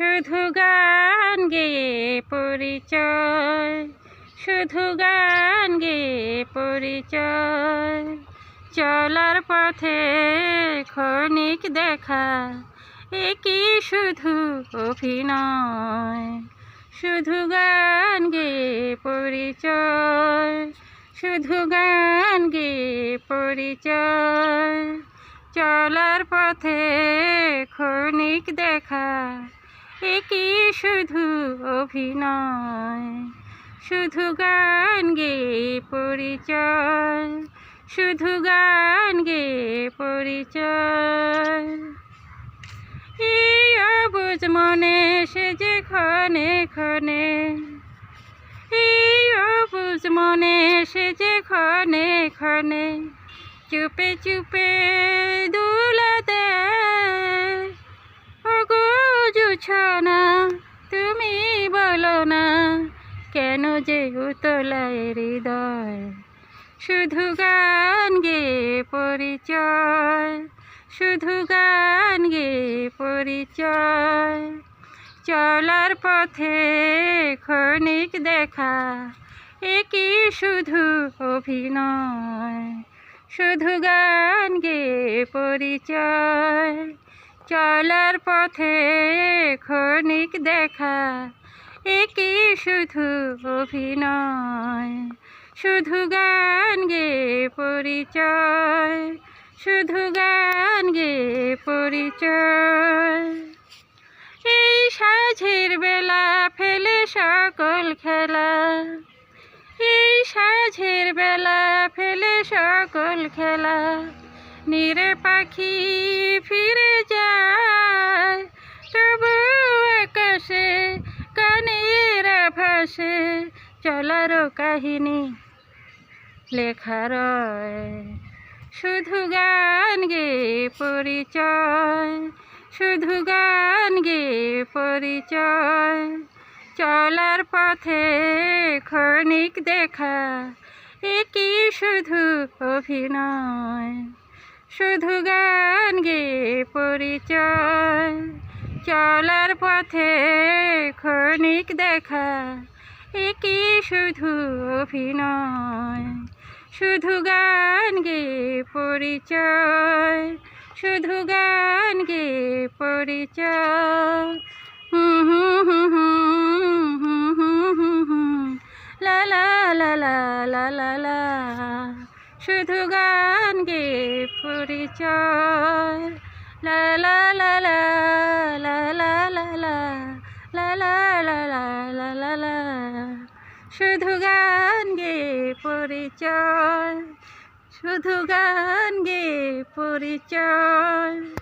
শুধু গান গেয়ে পরিচয়, শুধু গান গেয়ে পরিচয়। চলার পথে ক্ষণিক দেখা, এ কি শুধু অভিনয়? শুধু গান গেয়ে পরিচয়, শুধু গান গেয়ে পরিচয়। চলার পথে ক্ষণিক দেখা এ কি শুধু অভিনয়? শুধু গান গেয়ে পরিচয়। শুধু গান গেয়ে পরিচয়। এই অবুজ মনে সে যে ক্ষণে ক্ষণে। এই অবুজ মনে সে যে ক্ষণে ক্ষণে। চুপে চুপে জুছনা তুমি বলো না, কেন যে উতলায় হৃদয়? শুধু গান গে পরিচয়, শুধু গান গে পরিচয়। চলার পথে ক্ষণিক দেখা, এ কি শুধু অভিনয়? শুধু গান গে পরিচয় চলার পথে ক্ষণিক দেখা এ কি শুধু অভিনয়। শুধু গান গে পরিচয়, শুধু গান গে পরিচয়। এই সাঝের বেলা ফেলে সকল খেলা, এই সাঝের বেলা ফেলে সকল খেলা। নিরে পাখি ফিরে যায়, তবু আকাশে কানের ভাসে চলারও কাহিনী লেখা রয়। শুধু গান গে পরিচয়, শুধু গান গে পরিচয়, চলার পথে ক্ষণিক দেখা এ কি শুধু অভিনয়। শুধু গান গে পরিচয় চলার পথে ক্ষণিক দেখা একই শুধু অভিনয় শুধু গান গে পরিচয় শুধু গান গে পরিচয় লা লা লা লা লা লা শুধু গান গে পরিচয় লা শুধু গান গে পরিচয় শুধু গান গে পরিচয়